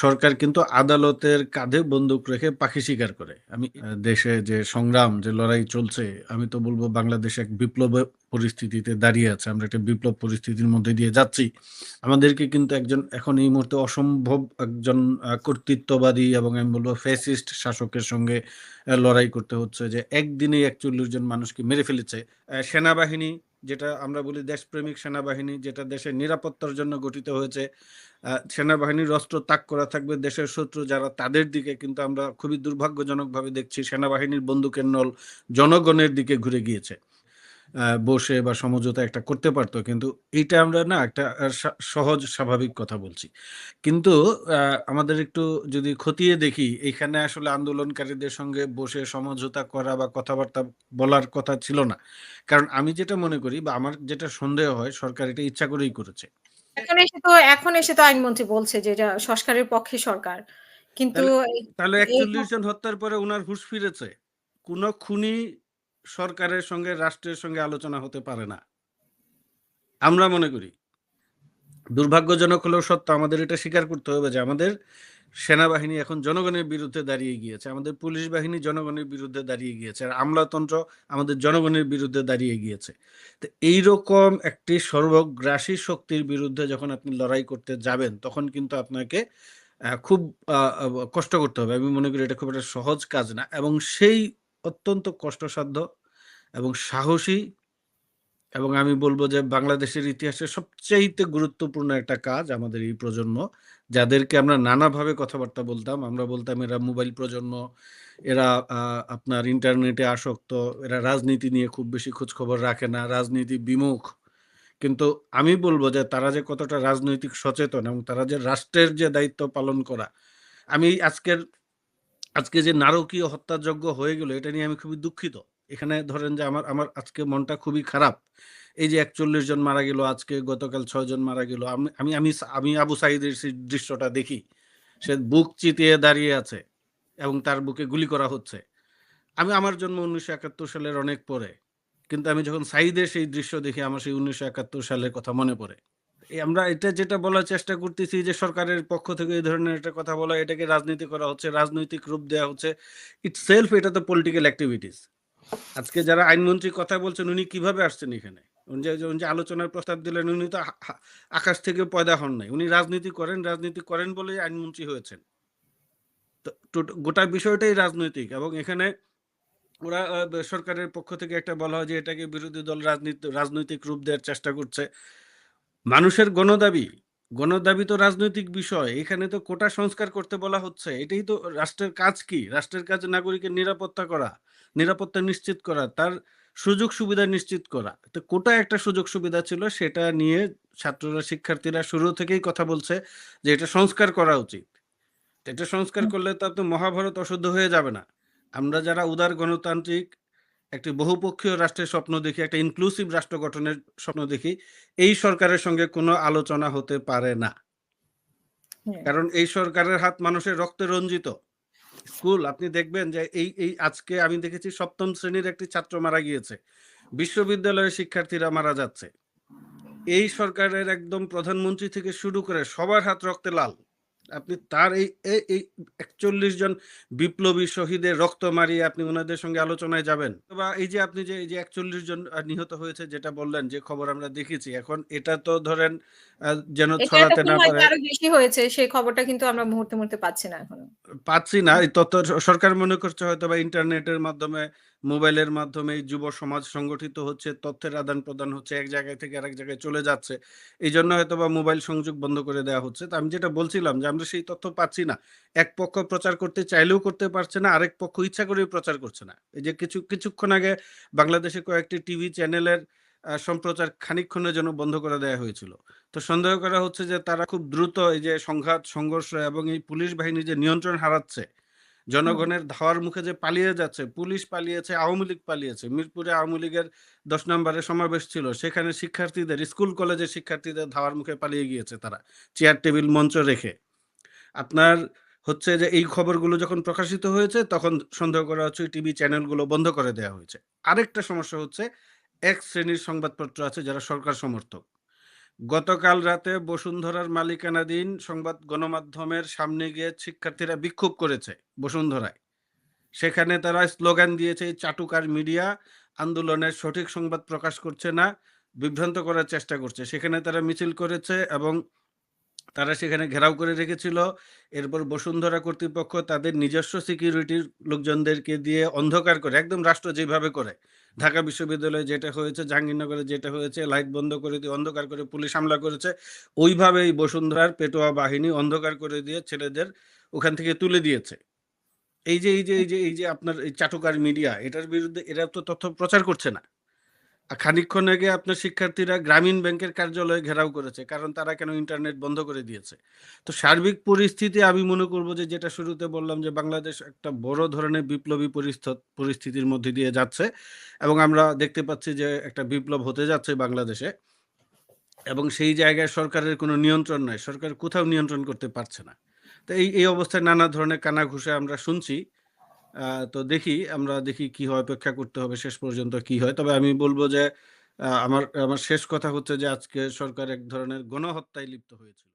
সরকার কিন্তু আদালতের কাঁধে বন্দুক রেখে পাখি শিকার করে। আমি দেশে যে সংগ্রাম, যে লড়াই চলছে, আমি তো বলব বাংলাদেশ এক বিপ্লব পরিস্থিতিতে দাঁড়িয়ে আছে। আমরা একটা বিপ্লব পরিস্থিতির মধ্যে দিয়ে যাচ্ছি। আমাদেরকে কিন্তু একজন এখন এই মুহূর্তে অসম্ভব একজন কর্তৃত্ববাদী এবং আমি বলব ফ্যাসিস্ট শাসকের সঙ্গে লড়াই করতে হচ্ছে যে একদিনেই ৪১ জন মানুষকে মেরে ফেলেছে। সেনাবাহিনী যেটা আমরা বলি দেশপ্রেমিক সেনাবাহিনী, যেটা দেশের নিরাপত্তার জন্য গঠিত হয়েছে। সেনাবাহিনীর অস্ত্র তাক করা থাকবে দেশের শত্রু যারা তাদের দিকে, কিন্তু আমরা খুবই দুর্ভাগ্যজনকভাবে দেখছি সেনাবাহিনীর বন্দুকের নল জনগণের দিকে ঘুরে গিয়েছে। বসে বা সমঝোতা একটা করতে পারতো কিন্তু এটা আমরা না একটা সহজ স্বাভাবিক কথা বলছি। কিন্তু আমাদের একটু যদি খতিয়ে দেখি এখানে আসলে আন্দোলনকারীদের সঙ্গে বসে সমঝোতা করা বা কথাবার্তা বলার কথা ছিল না। কারণ আমি যেটা মনে করি বা আমার যেটা সন্দেহ হয় সরকার এটা ইচ্ছা করেই করেছে। এখন এসে তো এখন এসে তো আইনমন্ত্রী বলছে যে এটা সংস্কারের পক্ষে সরকার। কিন্তু তাহলে ৪১ জন হত্যার পরে উনার হুঁশ ফিরেছে। কোন খুনি সরকারের সঙ্গে, রাষ্ট্রের সঙ্গে আলোচনা হতে পারে না। আমরা মনে করি। দুর্ভাগ্যজনক হলেও সত্য, আমাদের এটা স্বীকার করতে হবে যে আমাদের সেনাবাহিনী এখন জনগণের বিরুদ্ধে দাঁড়িয়ে গিয়েছে। আমাদের পুলিশ বাহিনী জনগণের বিরুদ্ধে দাঁড়িয়ে গিয়েছে। আর আমলাতন্ত্র আমাদের জনগণের বিরুদ্ধে দাঁড়িয়ে গিয়েছে। তো এইরকম একটি সর্বগ্রাসী শক্তির বিরুদ্ধে যখন আপনি লড়াই করতে যাবেন, তখন কিন্তু আপনাকে খুব কষ্ট করতে হবে। আমি মনে করি এটা খুব একটা সহজ কাজ না এবং সেই অত্যন্ত কষ্টসাধ্য এবং সাহসী এবং আমি বলব যে বাংলাদেশের ইতিহাসে সবচাইতে গুরুত্বপূর্ণ একটা কাজ আমাদের এই প্রজন্ম। যাদেরকে আমরা নানাভাবে কথাবার্তা বলতাম। আমরা বলতাম এরা মোবাইল প্রজন্ম, এরা আপনার ইন্টারনেটে আসক্ত, এরা রাজনীতি নিয়ে খুব বেশি খোঁজখবর রাখে না, রাজনীতি বিমুখ। কিন্তু আমি বলব যে তারা যে কতটা রাজনৈতিক সচেতন এবং তারা যে রাষ্ট্রের যে দায়িত্ব পালন করা। আমি আজকের আজকে যে নারকীয় হত্যাযজ্ঞ হয়ে গেল, এটা নিয়ে আমি খুবই দুঃখিত। এখানে ধরেন যে আমার আমার আজকে মনটা খুবই খারাপ। এই যে ৪১ জন মারা গেল, আজকে গতকাল ৬ জন মারা গেল। আমি আমি আমি আবু সাঈদের সেই দৃশ্যটা দেখি। সে বুক চিতিয়ে দাঁড়িয়ে আছে এবং তার বুকে গুলি করা হচ্ছে। আমি, আমার জন্ম ১৯৭১ সালের অনেক পরে। কিন্তু আমি যখন সাঈদের সেই দৃশ্য দেখি, আমার সেই ১৯৭১ সালের কথা মনে পড়ে। আমরা এটা যেটা বলার চেষ্টা করতেছি যে সরকারের পক্ষ থেকে এই ধরনের একটা কথা বলা এটাকে রাজনীতি করা হচ্ছে, রাজনৈতিক রূপ দেওয়া হচ্ছে। ইট ইটসেলফ এটা তো পলিটিক্যাল এক্টিভিটিস। আজকে যারা আইনমন্ত্রী কথা বলছেন উনি কীভাবে আসছেন এখানে? উনি যে আলোচনার প্রস্তাব দিলেন উনি তো আকাশ থেকে পয়দা হন নাই। উনি রাজনীতি করেন, রাজনীতি করেন বলেই আইনমন্ত্রী হয়েছেন। তো গোটা বিষয়টাই রাজনৈতিক এবং এখানে ওরা সরকারের পক্ষ থেকে একটা বলা হয় যে এটাকে বিরোধী দল রাজনীতি রাজনৈতিক রূপ দেওয়ার চেষ্টা করছে। মানুষের গণদাবি, গণদাবি তো রাজনৈতিক বিষয়। এখানে তো কোটা সংস্কার করতে বলা হচ্ছে। এটাই তো রাষ্ট্রের কাজ কি? রাষ্ট্রের কাজ নাগরিকের নিরাপত্তা করা, নিরাপত্তা নিশ্চিত করা, তার সুযোগ সুবিধা নিশ্চিত করা। তো কোটা একটা সুযোগ সুবিধা ছিল সেটা নিয়ে ছাত্ররা শিক্ষার্থীরা শুরু থেকেই কথা বলছে যে এটা সংস্কার করা উচিত। এটা সংস্কার করলে তা তো মহাভারত অশুদ্ধ হয়ে যাবে না। আমরা যারা উদার গণতান্ত্রিক একটি বহুপক্ষীয় রাষ্ট্রের স্বপ্ন দেখি, একটা ইনক্লুসিভ রাষ্ট্র গঠনের স্বপ্ন দেখি, এই সরকারের সঙ্গে কোনো আলোচনা হতে পারে না। হ্যাঁ। কারণ এই সরকারের হাত মানুষের রক্তে রঞ্জিত। স্কুল আপনি দেখবেন যে এই এই আজকে আমি দেখেছি সপ্তম শ্রেণির একটি ছাত্র মারা গিয়েছে। বিশ্ববিদ্যালয়ের শিক্ষার্থীরা মারা যাচ্ছে। এই সরকারের একদম প্রধানমন্ত্রী থেকে শুরু করে সবার হাত রক্তে লাল। আপনি তার এই এই একচল্লিশ জন বিপ্লবী শহীদের রক্ত মারিয়ে আপনি উনাদের সঙ্গে আলোচনায় যাবেন। বা এই যে আপনি যে এই যে ৪১ জন নিহত হয়েছে যেটা বললেন যে খবর আমরা দেখেছি। এখন এটা তো ধরেন যেন ছড়াতে না হয়তো পারে আরও বেশি হয়েছে সেই খবরটা কিন্তু আমরা মুহূর্তে, মুহূর্তে পাচ্ছি না এখনও। পাচ্ছি না। এই তথ্য সরকার মনে করছে হয়তোবা ইন্টারনেটের মাধ্যমে, মোবাইলের মাধ্যমে যুব সমাজ সংগঠিত হচ্ছে, তথ্যের আদান-প্রদান হচ্ছে, এক জায়গায় থেকে আরেক জায়গায় চলে যাচ্ছে। এই জন্য হয়তো বা মোবাইল সংযোগ বন্ধ করে দেওয়া হচ্ছে। তো আমি যেটা বলছিলাম যে আমরা সেই তথ্য পাচ্ছি না। এক পক্ষ প্রচার করতে চাইলেও করতে পারছে না, আরেক পক্ষ ইচ্ছা করেও প্রচার করছে না। এই যে কিছু কিছুক্ষণ আগে বাংলাদেশে কয়েকটি টিভি চ্যানেলের সম্প্রচার খানিকক্ষণের জন্য বন্ধ করে দেওয়া হয়েছিল। তো সন্দেহ করা হচ্ছে যে তারা খুব দ্রুত এই যে সংঘাত, সংঘর্ষ এবং এই পুলিশ বাহিনী যে নিয়ন্ত্রণ হারাচ্ছে। জনগণের ধাওয়ার মুখে যে পালিয়ে যাচ্ছে, পুলিশ পালিয়েছে, আওয়ামী লীগ পালিয়েছে। মিরপুরে আওয়ামী লীগের ১০ নম্বরে সমাবেশ ছিল। সেখানে শিক্ষার্থীদের স্কুল কলেজের শিক্ষার্থীদের ধাওয়ার মুখে পালিয়ে গিয়েছে তারা। চেয়ার টেবিল মঞ্চ রেখে। আপনার হচ্ছে যে এই খবরগুলো যখন প্রকাশিত হয়েছে তখন সন্দেহ করা হচ্ছে টিভি চ্যানেলগুলো বন্ধ করে দেওয়া হয়েছে। আরেকটা সমস্যা হচ্ছে এক শ্রেণির সংবাদপত্র আছে যারা সরকার সমর্থক। গতকাল রাতে বসুন্ধরার মালিকানাধীন সংবাদ গণমাধ্যমের সামনে গিয়ে শিক্ষার্থীরা বিক্ষোভ করেছে বসুন্ধরায়। সেখানে তারা স্লোগান দিয়েছে চাটুকার মিডিয়া আন্দোলনের সঠিক সংবাদ প্রকাশ করছে না, বিভ্রান্ত করার চেষ্টা করছে। সেখানে তারা মিছিল করেছে এবং তারা সেখানে ঘেরাও করে রেখেছিল। এরপর বসুন্ধরা কর্তৃপক্ষ তাদের নিজস্ব সিকিউরিটির লোকজনদেরকে দিয়ে অন্ধকার করে, একদম রাষ্ট্র যেভাবে করে, ঢাকা বিশ্ববিদ্যালয়ে যেটা হয়েছে, জাহাঙ্গীরনগরে যেটা হয়েছে, লাইট বন্ধ করে দিয়ে অন্ধকার করে পুলিশ হামলা করেছে, ওইভাবেই বসুন্ধরার পেটোয়া বাহিনী অন্ধকার করে দিয়ে ছেলেদের ওখান থেকে তুলে দিয়েছে। এই যে এই যে এই যে এই যে আপনার এই চাটুকার মিডিয়া এটার বিরুদ্ধে এরা তো তথ্য প্রচার করছে না। খানিকক্ষণ আগে আপনার শিক্ষার্থীরা গ্রামীণ ব্যাংকের কার্যালয়ে ঘেরাও করেছে, কারণ তারা কেন ইন্টারনেট বন্ধ করে দিয়েছে। তো সার্বিক পরিস্থিতি আমি মনে করব যে, যেটা শুরুতে বললাম যে, বাংলাদেশ একটা বড় ধরনের বিপ্লবী পরিস্থ- পরিস্থিতির মধ্যে দিয়ে যাচ্ছে এবং আমরা দেখতে পাচ্ছি যে, একটা বিপ্লব হতে যাচ্ছে বাংলাদেশে এবং সেই জায়গায় সরকারের কোনো নিয়ন্ত্রণ নাই। সরকার কোথাও নিয়ন্ত্রণ করতে পারছে না। তো এই এই অবস্থায় নানা ধরনের কানাঘুষে আমরা শুনছি। তো দেখি আমরা দেখি কি হয়, অপেক্ষা করতে হবে শেষ পর্যন্ত কি হয়। তবে আমি বলব যে আমার আমার শেষ কথা হচ্ছে যে, আজকে সরকার এক ধরনের গণহত্যায় লিপ্ত হয়েছিল।